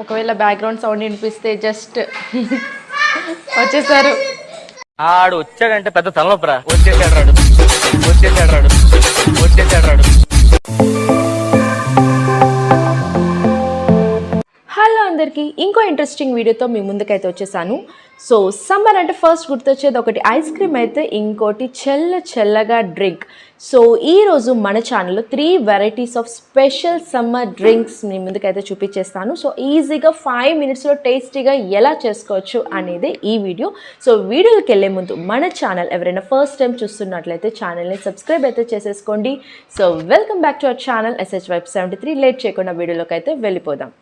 ఒకవేళ background sound వినిపిస్తే just వచ్చేసారు. ఆడు వచ్చాడంటే పెద్ద తలనొప్పరా. వచ్చేసాడు రాడు. వచ్చేసాడు రాడు. వచ్చేసాడు రాడు. అందరికీ ఇంకో ఇంట్రెస్టింగ్ వీడియోతో మీ ముందుకైతే వచ్చేసాను. సో సమ్మర్ అంటే ఫస్ట్ గుర్తొచ్చేది ఒకటి ఐస్ క్రీమ్ అయితే ఇంకోటి చెల్ల చల్లగా డ్రింక్ సో ఈరోజు మన ఛానల్లో three varieties of special summer drinks మీ ముందుకైతే చూపించేస్తాను. సో ఈజీగా ఫైవ్ మినిట్స్లో టేస్టీగా ఎలా చేసుకోవచ్చు అనేది ఈ వీడియో సో వీడియోకి వెళ్ళే ముందు మన ఛానల్ ఎవరైనా ఫస్ట్ టైం చూస్తున్నట్లయితే ఛానల్ని సబ్స్క్రైబ్ అయితే చేసేసుకోండి. So welcome back to our channel S H wipe seventy three late చేయకుండా వీడియోలోకి అయితే వెళ్ళిపోదాం.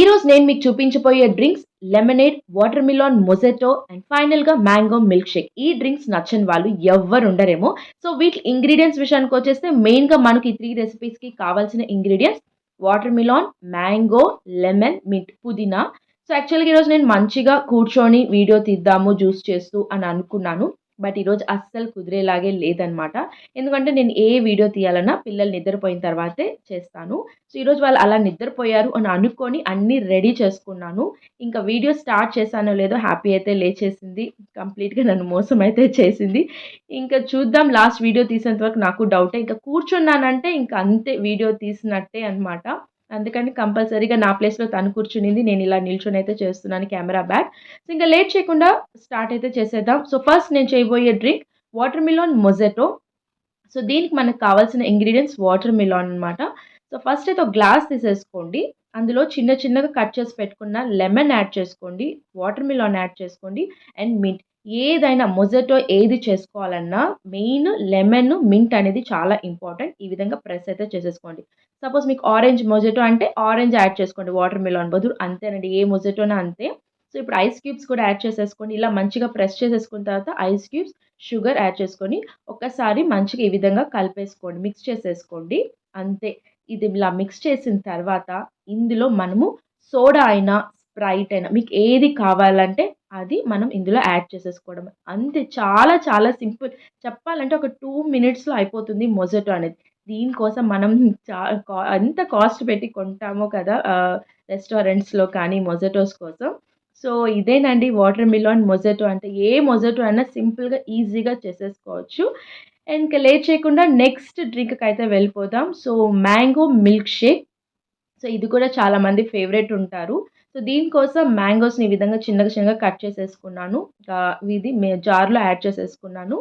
ఈ రోజు నేను మీకు చూపించబోయే drinks lemonade watermelon mojito and ఫైనల్గా మ్యాంగో మిల్క్ షేక్ ఈ డ్రింక్స్ నచ్చని వాళ్ళు ఎవ్వరు ఉండరేమో. సో వీటి ఇంగ్రీడియంట్స్ విషయానికి వచ్చేస్తే మెయిన్గా మనకి ఈ త్రీ రెసిపీస్కి కావాల్సిన ingredients watermelon mango lemon mint పుదీనా. సో యాక్చువల్గా ఈరోజు నేను మంచిగా కూర్చొని వీడియో తీద్దాము జ్యూస్ చేస్తూ అని అనుకున్నాను. బట్ ఈరోజు అస్సలు కుదిరేలాగే లేదనమాట ఎందుకంటే నేను ఏ వీడియో తీయాలన్నా పిల్లలు నిద్రపోయిన తర్వాతే చేస్తాను. సో ఈరోజు వాళ్ళు అలా నిద్రపోయారు అని అనుకొని అన్నీ రెడీ చేసుకున్నాను. ఇంకా వీడియో స్టార్ట్ చేశానో లేదో హ్యాపీ అయితే లేచేసింది. కంప్లీట్గా నన్ను మోసం అయితే చేసింది. ఇంకా చూద్దాం లాస్ట్ వీడియో తీసేంత వరకు నాకు డౌటే. ఇంకా కూర్చున్నానంటే ఇంకా అంతే వీడియో తీసినట్టే అనమాట అందుకని కంపల్సరీగా నా ప్లేస్లో తను కూర్చునింది నేను ఇలా నిల్చొని అయితే చేస్తున్నాను కెమెరా బ్యాక్ సో ఇంకా లేట్ చేయకుండా స్టార్ట్ అయితే చేసేద్దాం. సో ఫస్ట్ నేను చేయబోయే drink watermelon mojito. So దీనికి మనకు కావాల్సిన ఇంగ్రీడియంట్స్ వాటర్ మిలాన్ అనమాట సో ఫస్ట్ అయితే ఒక గ్లాస్ తీసేసుకోండి. అందులో చిన్న చిన్నగా కట్ చేసి పెట్టుకున్న లెమన్ యాడ్ చేసుకోండి వాటర్ మిలాన్ యాడ్ చేసుకోండి అండ్ మింట్ ఏదైనా మొజెటో ఏది చేసుకోవాలన్నా మెయిన్ లెమన్ మింట్ అనేది చాలా ఇంపార్టెంట్. ఈ విధంగా ప్రెస్ అయితే చేసేసుకోండి. సపోజ్ మీకు ఆరెంజ్ మొజెటో అంటే ఆరెంజ్ యాడ్ చేసుకోండి వాటర్ మిలాన్ బదులు అంతేనండి ఏ మొజెటోనా అంతే. సో ఇప్పుడు ఐస్ క్యూబ్స్ కూడా యాడ్ చేసేసుకోండి. ఇలా మంచిగా ప్రెస్ చేసేసుకున్న తర్వాత ఐస్ క్యూబ్స్ షుగర్ యాడ్ చేసుకొని ఒక్కసారి మంచిగా ఈ విధంగా కలిపేసుకోండి మిక్స్ చేసేసుకోండి. అంతే. ఇది ఇలా మిక్స్ చేసిన తర్వాత ఇందులో మనము సోడా అయినా స్ప్రైట్ అయినా మీకు ఏది కావాలంటే అది మనం ఇందులో యాడ్ చేసేసుకోవడం అంతే చాలా చాలా సింపుల్. చెప్పాలంటే ఒక టూ మినిట్స్లో అయిపోతుంది మొజటో అనేది. దీనికోసం మనం చా కా- ఎంత కాస్ట్ పెట్టి కొంటామో కదా రెస్టారెంట్స్లో కానీ మొజటోస్ కోసం. సో ఇదేనండి వాటర్ మిలాన్ మొజటో అంటే ఏ మొజటో అయినా సింపుల్గా ఈజీగా చేసేసుకోవచ్చు. అండ్ ఇంకా లేట్ చేయకుండా నెక్స్ట్ డ్రింక్కి అయితే వెళ్ళిపోదాం. So mango milkshake. సో ఇది కూడా చాలా మంది ఫేవరెట్ ఉంటారు. సో దీనికోసం మ్యాంగోస్ని ఈ విధంగా చిన్నగా చిన్నగా కట్ చేసేసుకున్నాను. ఇది జార్లో యాడ్ చేసేసుకున్నాను.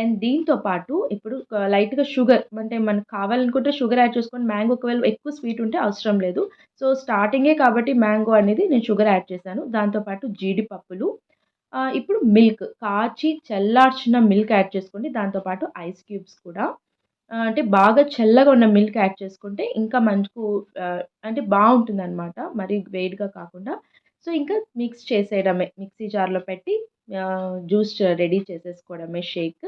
అండ్ దీంతో పాటు ఇప్పుడు లైట్గా షుగర్ అంటే మనకు కావాలనుకుంటే షుగర్ యాడ్ చేసుకొని మ్యాంగో ఒకవేళ ఎక్కువ స్వీట్ ఉంటే అవసరం లేదు. సో స్టార్టింగే కాబట్టి మ్యాంగో అనేది నేను షుగర్ యాడ్ చేశాను. దాంతోపాటు జీడిపప్పులు ఇప్పుడు మిల్క్ కాచి చల్లార్చిన మిల్క్ యాడ్ చేసుకోండి. దాంతోపాటు ఐస్ క్యూబ్స్ కూడా. అంటే బాగా చల్లగా ఉన్న మిల్క్ యాడ్ చేసుకుంటే ఇంకా మనకు అంటే బాగుంటుంది అనమాట మరి వేడిగా కాకుండా. సో ఇంకా మిక్స్ చేసేయడమే. మిక్సీ జార్లో పెట్టి జ్యూస్ రెడీ చేసేసుకోవడమే షేక్.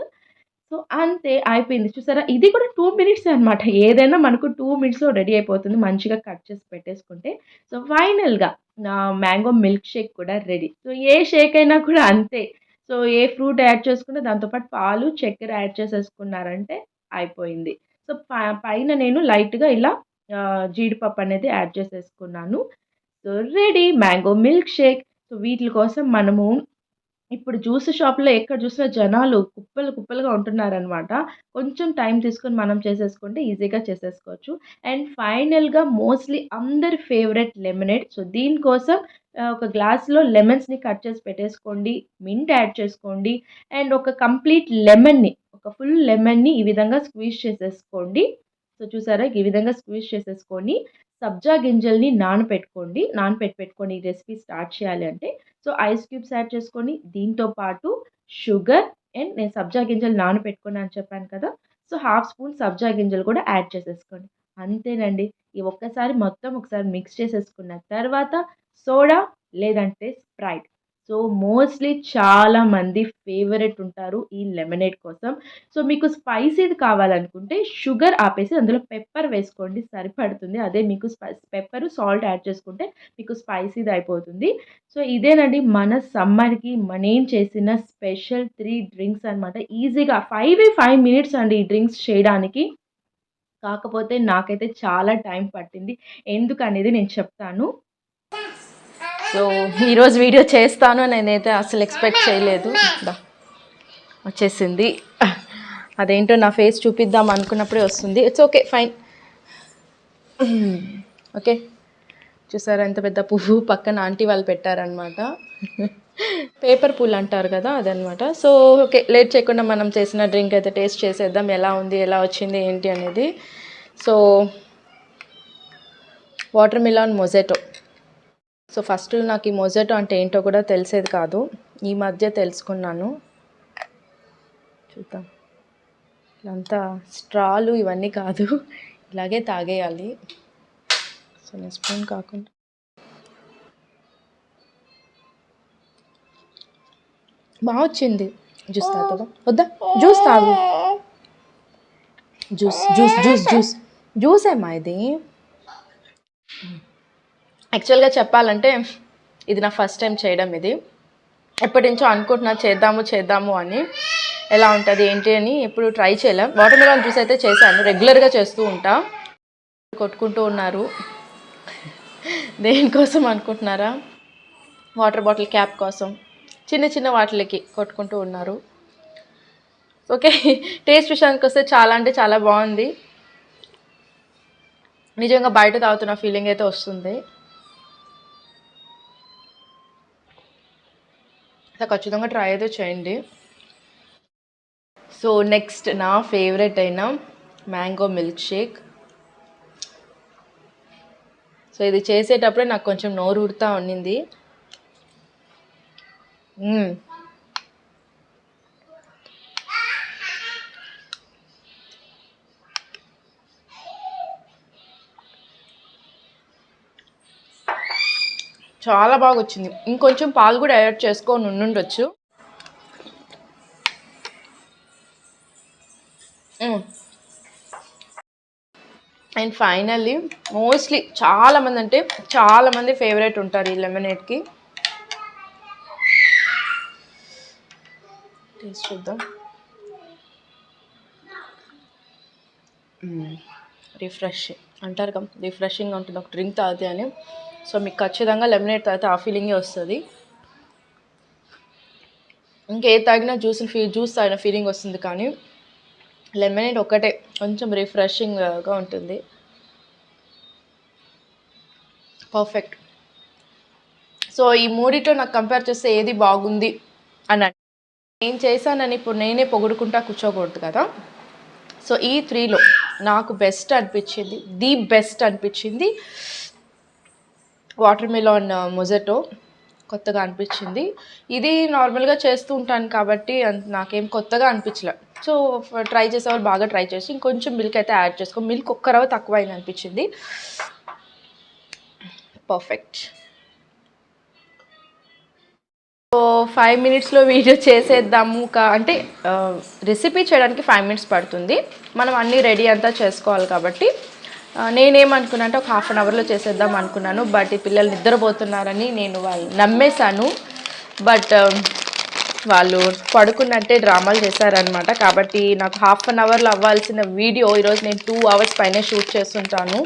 సో అంతే అయిపోయింది. చూసారా? ఇది కూడా టూ మినిట్స్ అనమాట ఏదైనా మనకు టూ మినిట్స్లో రెడీ అయిపోతుంది. మంచిగా కట్ చేసి పెట్టేసుకుంటే. సో ఫైనల్గా నా మ్యాంగో మిల్క్ షేక్ కూడా రెడీ సో ఏ షేక్ అయినా కూడా అంతే. సో ఏ ఫ్రూట్ యాడ్ చేసుకుంటే దాంతోపాటు పాలు చక్కెర యాడ్ చేసేసుకున్నారంటే అయిపోయింది. సో ప- పైన నేను లైట్గా ఇలా జీడిపప్పు అనేది యాడ్ చేసేసుకున్నాను. So ready mango milkshake. So వీటి కోసం మనము ఇప్పుడు జ్యూస్ షాప్లో ఎక్కడ చూసినా జనాలు కుప్పలు కుప్పలుగా ఉంటున్నారనమాట కొంచెం టైం తీసుకొని మనం చేసేసుకుంటే ఈజీగా చేసేసుకోవచ్చు. అండ్ ఫైనల్గా మోస్ట్లీ అందరి ఫేవరెట్ లెమనేడ్ సో దీనికోసం ఒక గ్లాస్లో లెమన్స్ని కట్ చేసి పెట్టేసుకోండి. మింట్ యాడ్ చేసుకోండి. అండ్ ఒక కంప్లీట్ లెమన్ని ఒక ఫుల్ లెమన్ని ఈ విధంగా స్క్వీజ్ చేసేసుకోండి. సో చూసారా? ఈ విధంగా స్క్వీజ్ చేసేసుకొని సబ్జా గింజల్ని నానపెట్టుకోండి. నానపెట్టి పెట్టుకొని ఈ రెసిపీ స్టార్ట్ చేయాలి అంటే సో ఐస్ క్యూబ్స్ యాడ్ చేసుకొని దీంతో పాటు షుగర్ అండ్ నేను సబ్జా గింజలు నానపెట్టుకుని అని చెప్పాను కదా సో హాఫ్ స్పూన్ సబ్జా గింజలు కూడా యాడ్ చేసేసుకోండి. అంతేనండి. ఈ ఒక్కసారి మొత్తం ఒకసారి మిక్స్ చేసేసుకున్న తర్వాత సోడా లేదంటే స్ప్రైట్ సో మోస్ట్లీ చాలా మంది ఫేవరెట్ ఉంటారు ఈ లెమనేడ్ కోసం. సో మీకు స్పైసీది కావాలనుకుంటే షుగర్ ఆపేసి అందులో పెప్పర్ వేసుకోండి సరిపడుతుంది. అదే మీకు పెప్పర్ సాల్ట్ యాడ్ చేసుకుంటే మీకు స్పైసీది అయిపోతుంది. సో ఇదేనండి మన సమ్మర్కి నేను చేసిన స్పెషల్ త్రీ డ్రింక్స్ అనమాట ఈజీగా ఫైవ్ ఫైవ్ మినిట్స్ అండి ఈ డ్రింక్స్ చేయడానికి. కాకపోతే నాకైతే చాలా టైం పట్టింది. ఎందుకనేది నేను చెప్తాను. సో ఈరోజు వీడియో చేస్తాను అని నేనైతే అసలు ఎక్స్పెక్ట్ చేయలేదు. వచ్చేసింది. అదేంటో నా ఫేస్ చూపిద్దాం అనుకున్నప్పుడే వస్తుంది. ఇట్స్ ఓకే ఫైన్ ఓకే చూసారా ఎంత పెద్ద పువ్వు పక్కన ఆంటీ వాళ్ళు పెట్టారనమాట పేపర్ పూల్ అంటారు కదా అదనమాట సో ఓకే లేట్ చేయకుండా మనం చేసిన డ్రింక్ అయితే టేస్ట్ చేసేద్దాం. ఎలా ఉంది ఎలా వచ్చింది ఏంటి అనేది. So watermelon mojito so first నాకు ఈ మొజటో అంటే ఏంటో కూడా తెలిసేది కాదు. ఈ మధ్య తెలుసుకున్నాను. చూద్దాం. ఇదంతా స్ట్రాలు ఇవన్నీ కాదు. ఇలాగే తాగేయాలి. సో నేను స్పూన్ కాకుండా బాగా వచ్చింది. జ్యూస్ తాగుతా వద్దా? జ్యూస్ తాగు. Juice juice juice juice. Juice ఏమా ఇది. యాక్చువల్గా చెప్పాలంటే ఇది నా ఫస్ట్ టైం చేయడం ఇది. ఎప్పటి నుంచో అనుకుంటున్నా చేద్దాము చేద్దాము అని. ఎలా ఉంటుంది ఏంటి అని ఎప్పుడు ట్రై చేయలేం. వాటర్ మిలన్ జ్యూస్ అయితే చేశాను రెగ్యులర్గా చేస్తూ ఉంటా. కొట్టుకుంటూ ఉన్నారు. దేనికోసం అనుకుంటున్నారా? వాటర్ బాటిల్ క్యాప్ కోసం. చిన్న చిన్న వాటిలకి కొట్టుకుంటూ ఉన్నారు. ఓకే టేస్ట్ విషయానికి వస్తే చాలా అంటే చాలా బాగుంది. నిజంగా బయట తాగుతున్న ఫీలింగ్ అయితే వస్తుంది. సో ఖచ్చితంగా ట్రై అయితే చేయండి. సో నెక్స్ట్ నా ఫేవరెట్ అయిన మ్యాంగో మిల్క్ షేక్ సో ఇది చేసేటప్పుడే నాకు కొంచెం నోరు ఉడుతూ ఉన్నింది. Hmm. చాలా బాగా వచ్చింది ఇంకొంచెం పాలు కూడా యాడ్ చేసుకొని ఉండుండొచ్చు. అండ్ ఫైనల్లీ మోస్ట్లీ చాలామంది అంటే చాలామంది ఫేవరెట్ ఉంటారు ఈ లెమనేట్కి. టేస్ట్ చూద్దాం. రిఫ్రెష్ అంటారు కదా రిఫ్రెషింగ్గా ఉంటుంది ఒక డ్రింక్ తాగితే అని. సో మీకు ఖచ్చితంగా లెమినేట్ తాగితే ఆ ఫీలింగే వస్తుంది. ఇంకే తాగినా జ్యూస్ ఫీ జ్యూస్ తాగిన ఫీలింగ్ వస్తుంది కానీ లెమనేట్ ఒక్కటే కొంచెం రిఫ్రెషింగ్గా ఉంటుంది. పర్ఫెక్ట్ సో ఈ మూడిట్లో నాకు కంపేర్ చేస్తే ఏది బాగుంది అని నేను చేశానని ఇప్పుడు నేనే పొగుడుకుంటా కూర్చోకూడదు కదా. సో ఈ త్రీలో నాకు బెస్ట్ అనిపించింది. ది బెస్ట్ అనిపించింది. వాటర్ మిలాన్ మొజటో కొత్తగా అనిపించింది. ఇది నార్మల్గా చేస్తూ ఉంటాను కాబట్టి అంత నాకేం కొత్తగా అనిపించలే. సో ట్రై చేసేవాళ్ళు బాగా ట్రై చేసి ఇంకొంచెం మిల్క్ అయితే యాడ్ చేసుకో. మిల్క్ ఒక్కరవ తక్కువ అయింది అనిపించింది పర్ఫెక్ట్ సో ఫైవ్ మినిట్స్లో వీడియో చేసేద్దాము కా అంటే రెసిపీ చేయడానికి ఫైవ్ మినిట్స్ పడుతుంది. మనం అన్నీ రెడీ అంతా చేసుకోవాలి కాబట్టి. నేనేమనుకున్నా అంటే ఒక హాఫ్ అన్ అవర్లో చేసేద్దాం అనుకున్నాను. బట్ ఈ పిల్లలు నిద్రపోతున్నారని నేను వాళ్ళు నమ్మేశాను. బట్ వాళ్ళు పడుకున్నట్టే డ్రామాలు చేశారనమాట కాబట్టి నాకు హాఫ్ అన్ అవర్లో అవ్వాల్సిన వీడియో ఈరోజు నేను టూ అవర్స్ పైనే షూట్ చేస్తుంటాను.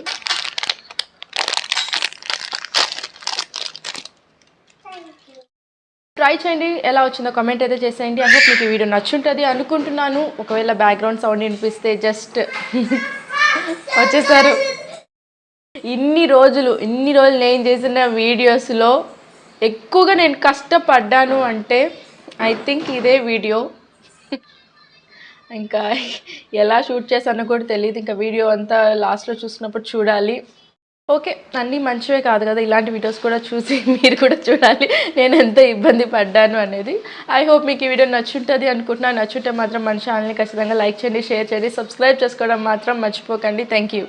ట్రై చేయండి. ఎలా వచ్చిందో కమెంట్ అయితే చేసేయండి. అంటే మీకు ఈ వీడియో నచ్చుంటుంది అనుకుంటున్నాను. ఒకవేళ బ్యాక్గ్రౌండ్ సౌండ్ వినిపిస్తే జస్ట్ వచ్చేసారు. ఇన్ని రోజులు ఇన్ని రోజులు నేను చేసిన వీడియోస్లో ఎక్కువగా నేను కష్టపడ్డాను అంటే ఐ థింక్ ఇదే వీడియో ఇంకా ఎలా షూట్ చేశానో కూడా తెలియదు. ఇంకా వీడియో అంతా లాస్ట్లో చూసినప్పుడు చూడాలి. ఓకే అన్నీ మంచివే కాదు కదా. ఇలాంటి వీడియోస్ కూడా చూసి మీరు కూడా చూడాలి. నేను ఎంత ఇబ్బంది పడ్డాను అనేది. ఐ హోప్ మీకు ఈ వీడియో నచ్చుంటుంది అనుకుంటున్నాను నచ్చుంటే మాత్రం మన ఛానల్ని ఖచ్చితంగా లైక్ చేయండి షేర్ చేయండి సబ్స్క్రైబ్ చేసుకోవడం మాత్రం మర్చిపోకండి. Thank you